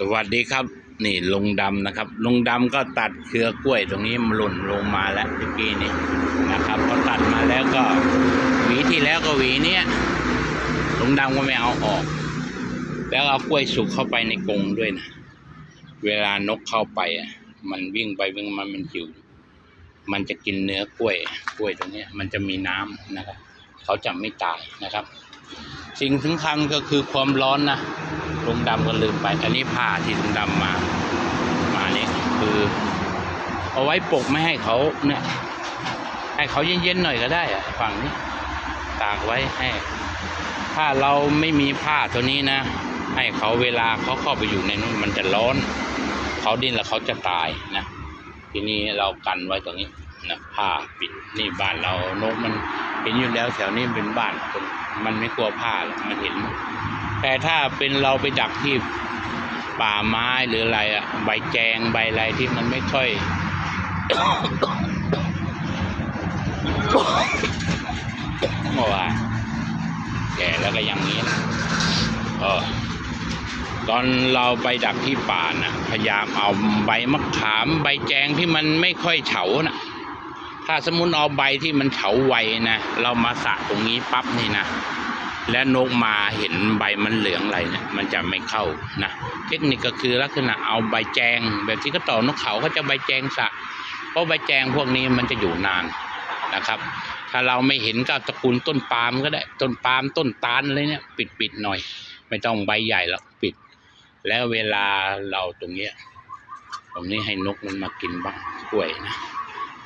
สวัสดีครับ นี่ลงดำนะครับ ลงดำก็ตัดเครือกล้วยตรงนี้มันหล่นลงมาแล้วเมื่อกี้นี่นะครับพอตัดมาแล้วก็หวีที่แล้วก็หวีเนี้ยลงดำก็ไม่เอาออก แล้วเอากล้วยสุกเข้าไปในกรงด้วยนะเวลานกเข้าไปอะ มันวิ่งไปวิ่งมามันหิวมันจะกินเนื้อกล้วยกล้วยตรงนี้มันจะมีน้ำนะครับ เขาจะไม่ตายนะครับ สิ่งสำคัญก็คือความร้อนนะ ลุงดำก็ลืมไป อันนี้ผ้าที่ลุงดำมา มาเนี่ยคือ เอาไว้ปกไม่ให้เขาเนี่ย ให้เขาเย็นๆหน่อยก็ได้อะฝั่งนี้ตากไว้ให้ถ้าเราไม่มีผ้าตัวนี้นะ ให้เขาเวลาเขาเข้าไปอยู่ในนู้นมันจะร้อน เขาดิ้นแล้วเขาจะตายนะทีนี้เรากันไว้ตรงนี้นะผ้าปิดนี่บ้านเรานกมันเห็นอยู่แล้วแถวนี้เป็นบ้านคนมันไม่กลัวผ้าหรอกมันเห็น แต่ถ้าเป็นเราไปดักที่ป่าไม้หรืออะไรอะใบแจงใบอะไรที่มันไม่ค่อย เมื่อวานแก่แล้วก็อย่างนี้เออตอนเราไปดักที่ป่านะพยายามเอาใบมะขาม ใบแจงที่มันไม่ค่อยเฉานะถ้าสมมุติเอาใบที่มันเฉาไวนะเรามาสะตรงนี้ปั๊บนี่นะ และนกมาเห็นใบมันเหลืองอะไรเนี่ยมันจะไม่เข้านะเทคนิคก็คือลักษณะเอาใบแจง แบบที่เขาต่อนกเขาเขาจะใบแจงสะเพราะใบแจงพวกนี้มันจะอยู่นานนะครับ ถ้าเราไม่เห็นก็ตระกูลต้นปาล์มก็ได้ต้นปาล์มต้นตาลอะไรเนี่ยปิดปิดหน่อย ไม่ต้องใบใหญ่หรอกปิด แล้วเวลาเราตรงเนี้ยตรงนี้ให้นกมันมากินบ้างกล้วยนะ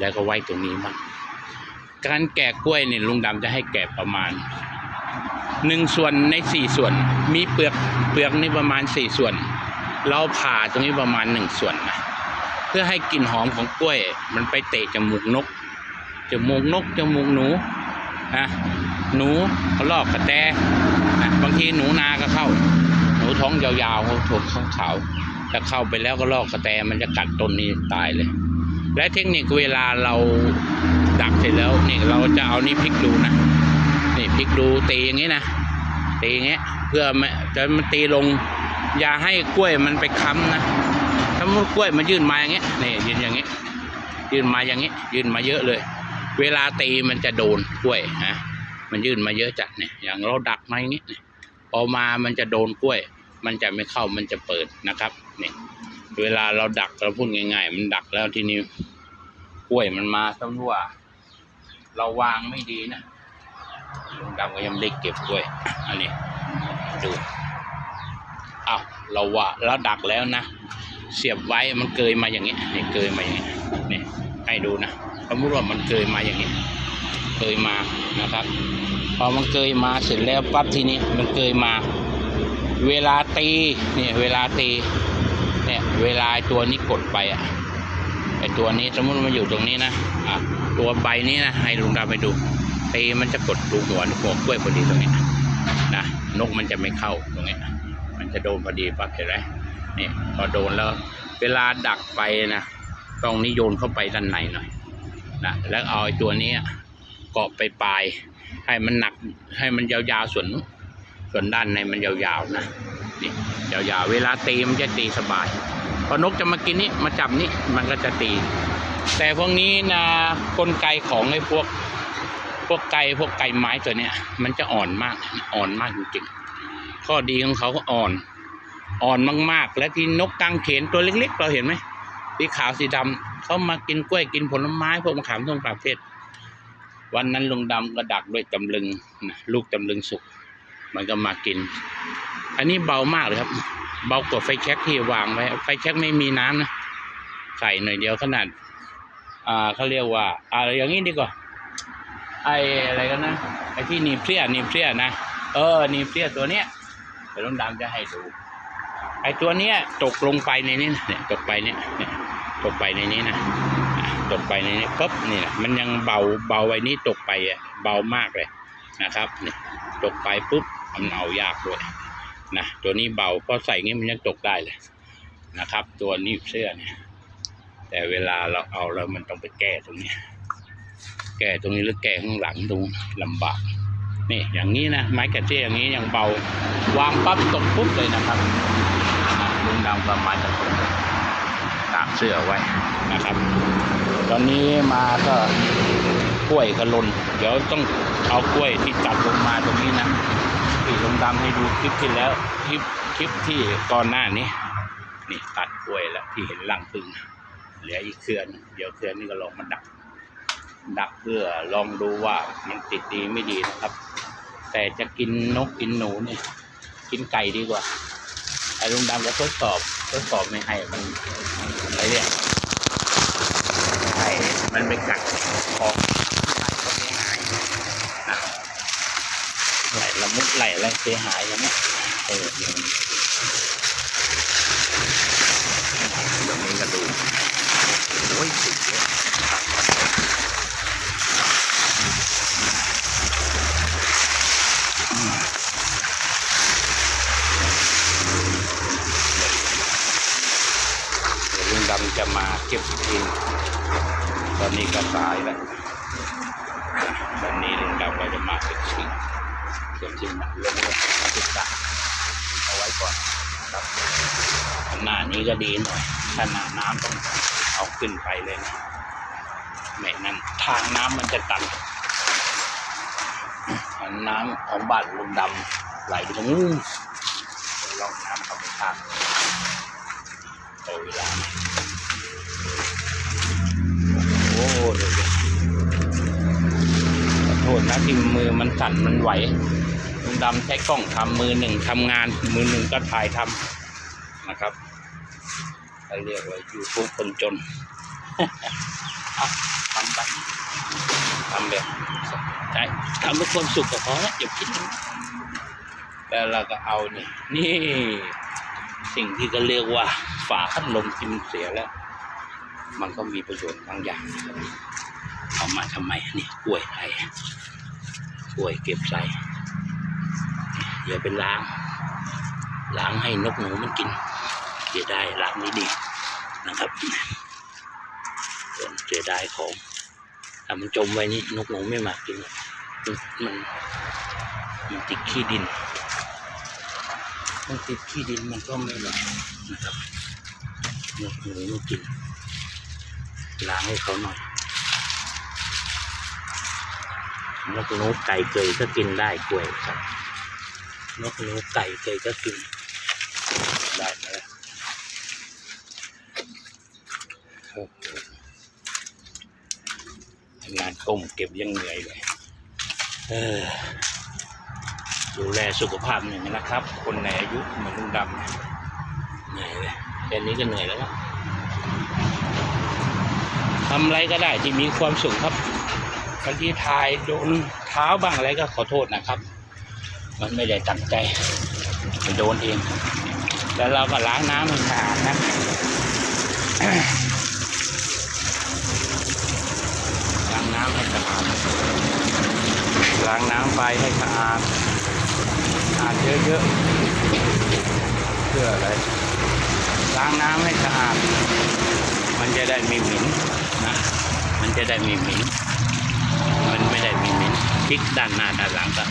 แล้วก็ไว้ตรงนี้บ้างการแกะกล้วยเนี่ยลุงดำจะให้แกะประมาณ หนึ่งส่วนในสี่ส่วน มีเปลือกเปลือกนี่ประมาณสี่ส่วน เราผ่าตรงนี้ประมาณหนึ่งส่วนนะเพื่อให้กลิ่นหอมของกล้วย มันไปเตะจมูกนกจมูกนกจมูกหนูนะหนูเขาลอกกระแตนะบางทีหนูนาก็เข้า หนูท้องยาวๆเขาถูกข้าวๆจะเข้าไปแล้วก็ลอกกระแตมันจะกัดต้นนี้ตายเลย และเทคนิคเวลาเราดักเสร็จแล้วนี่เราจะเอานี่พลิกดูนะ นี่พลิกดูตีอย่างนี้นะตีอย่างเงี้ยเพื่อจะมันตีลงอย่าให้กล้วยมันไปค้ำนะถ้ามันกล้วยมันยื่นมาอย่างเงี้ยนี่ยืนอย่างเงี้ยยื่นมาอย่างเงี้ยยื่นมาเยอะเลย เวลาตีมันจะโดนกล้วยนะมันยื่นมาเยอะจัดเนี่ยอย่างเราดักมาอย่างเงี้ยพอมามันจะโดนกล้วย มันจะไม่เข้ามันจะเปิดนะครับเนี่ยเวลาเราดักเราพูดง่าย ๆ มันดักแล้วทีนี้กล้วยมันมาต้องว่า เราวางไม่ดีนะ ลุงดำก็ยังไม่ได้เก็บด้วย อันนี้ดูอ้าวเราว่าเราดักแล้วนะ เสียบไว้มันเกยมาอย่างนี้นี่เกยมาอย่างนี้นี่ให้ดูนะสมมติว่ามันเกยมาอย่างนี้เกยมานะครับ พอมันเกยมาเสร็จแล้วปั๊บทีนี้มันเกยมา เวลาตีเนี่ยเวลาตีเนี่ยเวลาตัวนี้กดไปอะไอตัวนี้สมมติมันอยู่ตรงนี้นะอะตัวใบนี้นะให้ลุงดำไปดู ตีมันจะกดดูหัวหัวกล้วยพอดีตรงนี้นะนกมันจะไม่เข้าตรงนี้มันจะโดนพอดีปั๊บเห็นไหมนี่พอโดนแล้ว เวลาดักไปนะต้องนิโยนเข้าไปด้านในหน่อยนะแล้วเอาไอ้ตัวนี้เกาะไปปลายให้มันหนักให้มันยาวๆส่วนส่วนด้านในมันยาวๆนะนี่ยาวๆเวลาตีมันจะตีสบายพอนกจะมากินนี้มาจับนี้มันก็จะตี แต่พวกนี้นะกลไกของไอ้พวก พวกไก่พวกไก่ไม้ตัวเนี้ย มันจะอ่อนมากอ่อนมากจริงๆข้อดีของเขาก็อ่อน อ่อนมากๆ และที่นกกังเขนตัวเล็ก ๆ เราเห็นไหมสีขาวสีดำเขามากินกล้วยกินผลไม้พวกมะขามต้นปาเทศ วันนั้นลุงดำก็ดักด้วยตำลึงนะลูกตำลึงสุก มันก็มากิน อันนี้เบามากเลยครับ เบากว่าไฟแช็กที่วางไว้ไฟแช็กไม่มีน้ำนะใส่หน่อยเดียวขนาด อ่าเขาเรียกว่าอ่าอย่างนี้ดีกว่า ไออะไรกันนะไอที่นีเพลียนีเพลียนะเออนีเพลียตัวเนี้ยเดี๋ยวลุงดำจะให้ดูไอตัวเนี้ยตกลงไปในนี้นะเนี่ยตกไปเนี่ยเนี่ยตกไปในนี้นะตกไปในนี้ปุ๊บนี่นะมันยังเบาเบาไว้นี้ตกไปอะเบามากเลยนะครับเนี่ยตกไปปุ๊บมันเอายากด้วยนะตัวนี้เบาเพอใส่งี้มันยังตกได้เลยนะครับ ตัวนี้เสื้อเนี่ยแต่เวลาเราเอาแล้วมันต้องไปแก้ตรงนี้ แก่ตรงนี้หรือแก่ข้างหลังตรงลำบากนี่อย่างนี้นะไม้กระเจี๊ยอย่างนี้ยังเบาวางปั๊บตกปุ๊บเลยนะครับลุงดำก็มาจากตรงตากเสื้อไว้นะครับ ตอนนี้มาก็กล้วยกระลนเดี๋ยวต้องเอากล้วยที่ตัดลงมาตรงนี้นะที่ลุงดำให้ดูคลิปที่แล้วคลิปคลิปที่ก่อนหน้านี้นี่ตัดกล้วยแล้วที่เห็นรังพึ่งเหลืออีกเครือนเดี๋ยวเครือนี้ก็ลองมาดัก ดักเพื่อลองดูว่ามันติดดีไม่ดีนะครับ แต่จะกินนกกินหนูเนี่ยกินไก่ดีกว่าไอ้ลุงดำก็ทดสอบทดสอบไม่ให้มันอะไรเนี่ยให้มันไปกัดของก็เสียหายนะไหลละมุดไหลอะไรเสียหายอย่างเงี้ยเออเดี๋ยวเดี๋ยวนี้ก็ดูโอ้ยสุดเยอะเดี๋ยวลุงดำจะมา เก็บเองตอนนี้ก็สายแล้วตอนนี้ลุงดำก็จะมาเก็บชิงเก็บชิงมันลงเลยติดตาเอาไว้ก่อนครับหน้านี้ก็ดีหน่อยถ้าหน้าน้ำต้องเอาขึ้นไปเลยนะไม่นั้นทางน้ำมันจะตันน้ำของบ้านลุงดำไหลไปตรงนู้นลองน้ำเข้าไปข้างโตเวลาไหม อ้เดี๋ยวขอโทษนะที่มือมันสั่นมันไหวลุงดำใช้กล้องทำมือหนึ่งทำงาน มือหนึ่งก็ถ่ายทำนะครับเขาเรียกว่ายูทูบคนจนทำไปทำแบบใช่ทำเพื่อความสุขก็พอแล้วอย่าคิดแล้วเราก็เอานี่นี่ สิ่งที่ก็เรียกว่าฝาพัดลมที่มันเสียแล้ว มันก็มีประโยชน์บางอย่างเอามาทำไมนี่กล้วยไอ้กล้วยเก็บใส่เดี๋ยวเป็นล้าง ล้างให้นกหนูมันกินเสียได้ล้างนี้ดีนะครับเสียดายของถ้ามันจมไว้นี่นกหนูไม่มากินหรอกมันมันมันติดขี้ดิน มันติดขี้ดินมันก็ไม่หน่อยนะครับนกหนูไม่กิน ล้างให้เขาหน่อยนกนูไก่เกยก็กินได้กล้วยครับ นกนูไก่เกยก็กิน ได้มาแล้วงานก้มเก็บยังเหนื่อยเลยเออดูแลสุขภาพหน่อยนะครับ คนในอายุเหมือนลุงดำเนี่ยเหนื่อยเลยแค่นี้ก็เหนื่อยแล้วนะ ทำอะไรก็ได้ที่มีความสุขครับบางทีถ่ายโดนเท้าบ้างอะไรก็ขอโทษนะครับ มันไม่ได้ตั้งใจมันโดนเอง แล้วเราก็ล้างน้ำให้สะอาดนะล้างน้ำให้สะอาดล้างน้ำไปให้สะอาดสะอาดเยอะๆเพื่ออะไรล้างน้ำให้สะอาด มันจะได้ม่เหม็นนะ มันจะได้ม่เหม็นมันไม่ได้ม่เหม็นพลิกด้านหน้าด้านหลังก็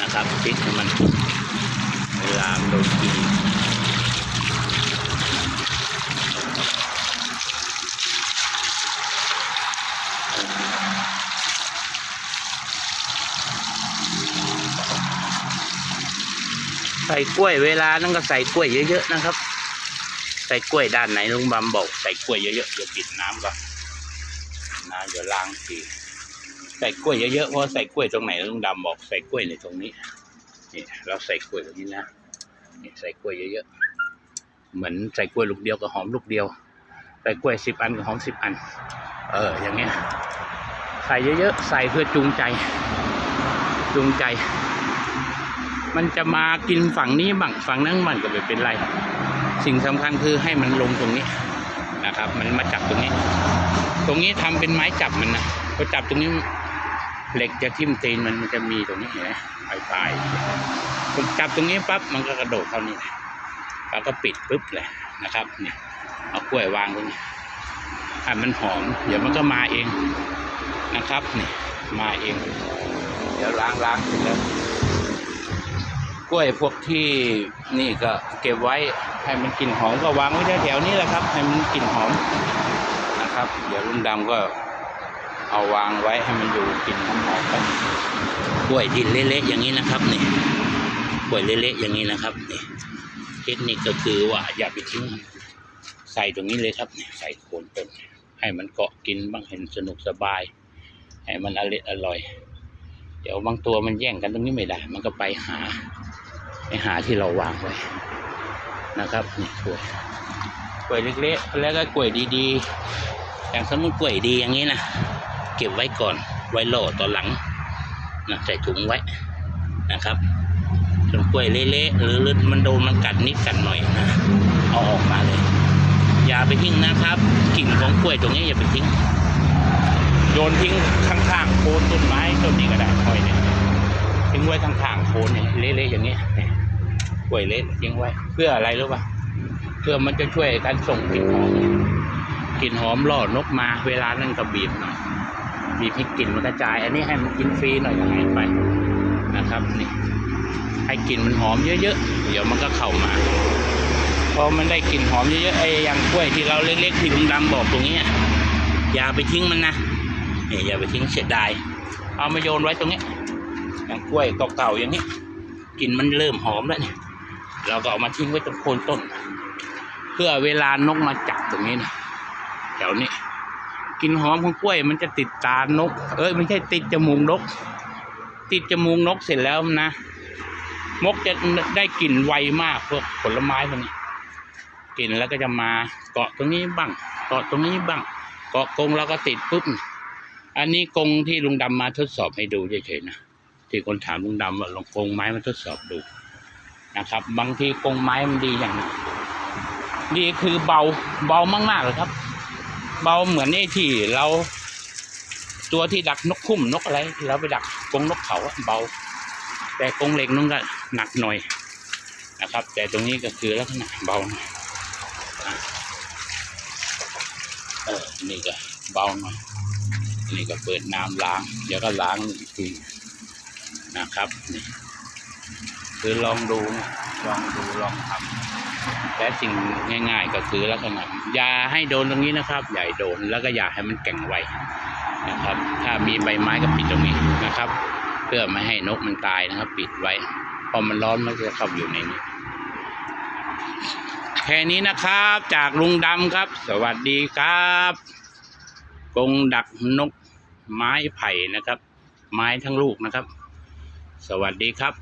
นะครับพลิกให้มันลามโดนกินใส่กล้วยเวลานั้นก็ใส่กล้วยเยอะๆนะครับ ใส่กล้วยด้านไหนลุงบำบอกใส่กล้วยเยอะๆเดี๋ยวปิดน้ำก่อนนะเดี๋ยวล้างทีใส่กล้วยเยอะๆเพราะใส่กล้วยตรงไหนลุงดำบอกใส่กล้วยในตรงนี้นี่เราใส่กล้วยตรงนี้นะนี่ใส่กล้วยเยอะๆเหมือนใส่กล้วยลูกเดียวกับหอมลูกเดียวใส่กล้วยสิบอันกับหอมสิบอัน เออ อย่างเงี้ยใส่เยอะๆใส่เพื่อจูงใจ จูงใจ มันจะมากินฝั่งนี้บ้างฝั่งนั้นมันก็ไม่เป็นไร สิ่งสำคัญคือให้มันลงตรงนี้นะครับ มันมาจับตรงนี้ ตรงนี้ทำเป็นไม้จับมันนะพอจับตรงนี้เหล็กจะทิ่มตีนมันมันจะมีตรงนี้เห็นไหมปลายปลายจับตรงนี้ปั๊บมันก็กระโดดเข้านี่แล้วก็ปิดปุ๊บเลยนะครับเนี่ยเอากล้วยวางตรงนี้ให้มันหอม เดี๋ยวมันก็มาเองนะครับเนี่ยมาเอง เดี๋ยวล้างล้างเสร็จแล้ว กล้วยพวกที่นี่ก็เก็บไว้ให้มันกลิ่นหอมก็วางไว้แถวๆนี้แหละครับ ให้มันกลิ่นหอมนะครับ เดี๋ยวลุงดำก็เอาวางไว้ให้มันดูกลิ่นหอมๆไปกล้วยดินเละๆอย่างนี้นะครับนี่กล้วยเละๆอย่างนี้นะครับนี่เทคนิคก็คือว่าอย่าไปทิ้งใส่ตรงนี้เลยครับนี่ใส่โคนต้นให้มันเกาะกินบ้างเห็นสนุกสบาย ให้มันอร่อยอร่อย ดี๋ยวบางตัวมันแย่งกันตรงนี้ไม่ได้ มันก็ไปหาไปหาที่เราวางไว้นะครับนี่กล้วยกล้วยเล็กๆแล้วก็กล้วยดีๆ อย่างสมมติกล้วยดีอย่างนี้นะเก็บไว้ก่อนไว้โหลตอนหลังนะใส่ถุงไว้นะครับส่วนกล้วยเละๆหรือมันโดนมันกัดนิดกัดหน่อยนะเอาออกมาเลย อย่าไปทิ้งนะครับกลิ่นของกล้วยตรงนี้อย่าไปทิ้ง โยนทิ้งข้างๆโคนต้นไม้ต้นนี้ก็ได้คอยเนี่ยทิ้งไว้ข้างๆโคนเนี่ยเละๆอย่างเงี้กล้วยเละทิ้งไว้ เพื่ออะไรรู้ป่ะเพื่อมันจะช่วยการส่งกลิ่นหอมกลิ่นหอมล่อนกมาเวลานั่นก็บีบหน่อยบีบให้กลิ่นมันกระจาย อันนี้ให้มันกินฟรีหน่อยก็ให้ไปนะครับนี่ให้กลิ่นมันหอมเยอะๆเดี๋ยวมันก็เข้ามาพอมันได้กลิ่นหอมเยอะๆไอ้อย่างกล้วยที่เราเล็กๆที่ลุงดำบอกตรงนี้อย่าไปทิ้งมันนะ นี่อย่าไปทิ้งเสียดายเอามาโยนไว้ตรงนี้ อย่างกล้วยเก่าๆอย่างนี้กลิ่นมันเริ่มหอมแล้วเนี่ยเราก็เอามาทิ้งไว้ตรงโคนต้น เพื่อเวลานกมาจับตรงนี้นะแถวนี้กลิ่นหอมของกล้วยมันจะติดตานก เอ้ยไม่ใช่ติดจมูกนก ติดจมูกนกเสร็จแล้วนะมกจะได้กลิ่นไวมากพวกผลไม้พวกนี้กลิ่นแล้วก็จะมาเกาะตรงนี้บ้าง เกาะตรงนี้บ้าง เกาะกรงแล้วก็ติดปุ๊บ อันนี้กรงที่ลุงดำมาทดสอบให้ดูเฉยๆนะที่คนถามลุงดำว่าลองกรงไม้มาทดสอบดูนะครับ บางทีกรงไม้มันดีอย่างนึงดีคือเบาเบามากๆเลยครับ เบาเหมือนไอ้ที่เราตัวที่ดักนกคุ้มนกอะไรที่เราไปดักกรงนกเขาเบา แต่กรงเหล็กนั่นก็หนักหน่อยนะครับ แต่ตรงนี้ก็คือลักษณะเบาหน่อยเออนี่ก็เบาหน่อย นี่ก็เปิดน้ำล้าง เดี๋ยวก็ล้างอีกทีนะครับนี่คือลองดูลองดูลองทำแต่สิ่งง่าย ๆ ก็คือลักษณะอย่าให้โดนตรงนี้นะครับอย่าให้โดนแล้วก็อย่าให้มันแก่งไวนะครับ ถ้ามีใบไม้ก็ปิดตรงนี้นะครับ เพื่อไม่ให้นกมันตายนะครับ ปิดไว้พอมันร้อนมันจะเข้าอยู่ในนี้แค่นี้นะครับจากลุงดำครับ สวัสดีครับ กงดักนกไม้ไผ่นะครับ ไม้ทั้งลูกนะครับ สวัสดีครับ